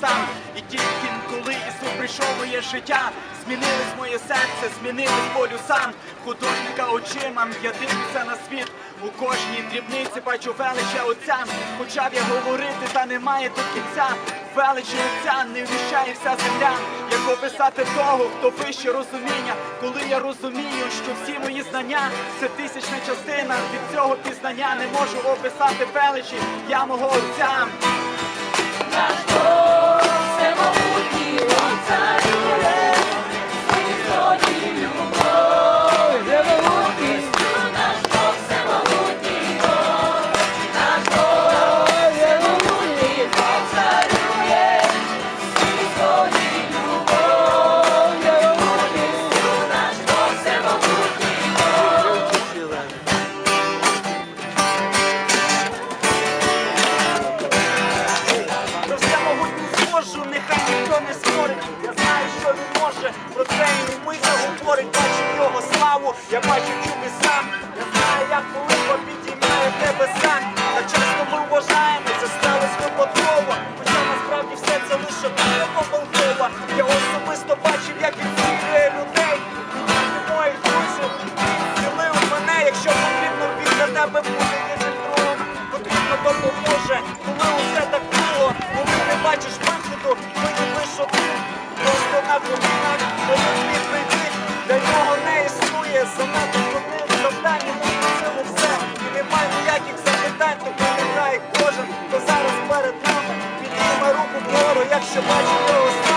сам. І тільки коли Ісус прийшов моє життя, змінилось моє серце, змінилось полюсам. Художника очима, я дивлюся на світ. У кожній дрібниці бачу велича отця. Почав я говорити, та немає до кінця. Величі отця не вміщає вся земля. Як описати того, хто вище розуміння, коли я розумію, що всі мої знання це тисячна частина від цього пізнання не можу описати величі я мого отця. Про дуже. Я особисто бачив, як він цілює людей. І моїх друзів він зцілив мене, якщо потрібно, він для тебе буде другом. Потрібно допоможе, коли усе так було, коли не бачиш виходу, виявили, що ти просто на колінах, коли твій прийти, для нього не існує занадто прокурору, якщо бачите.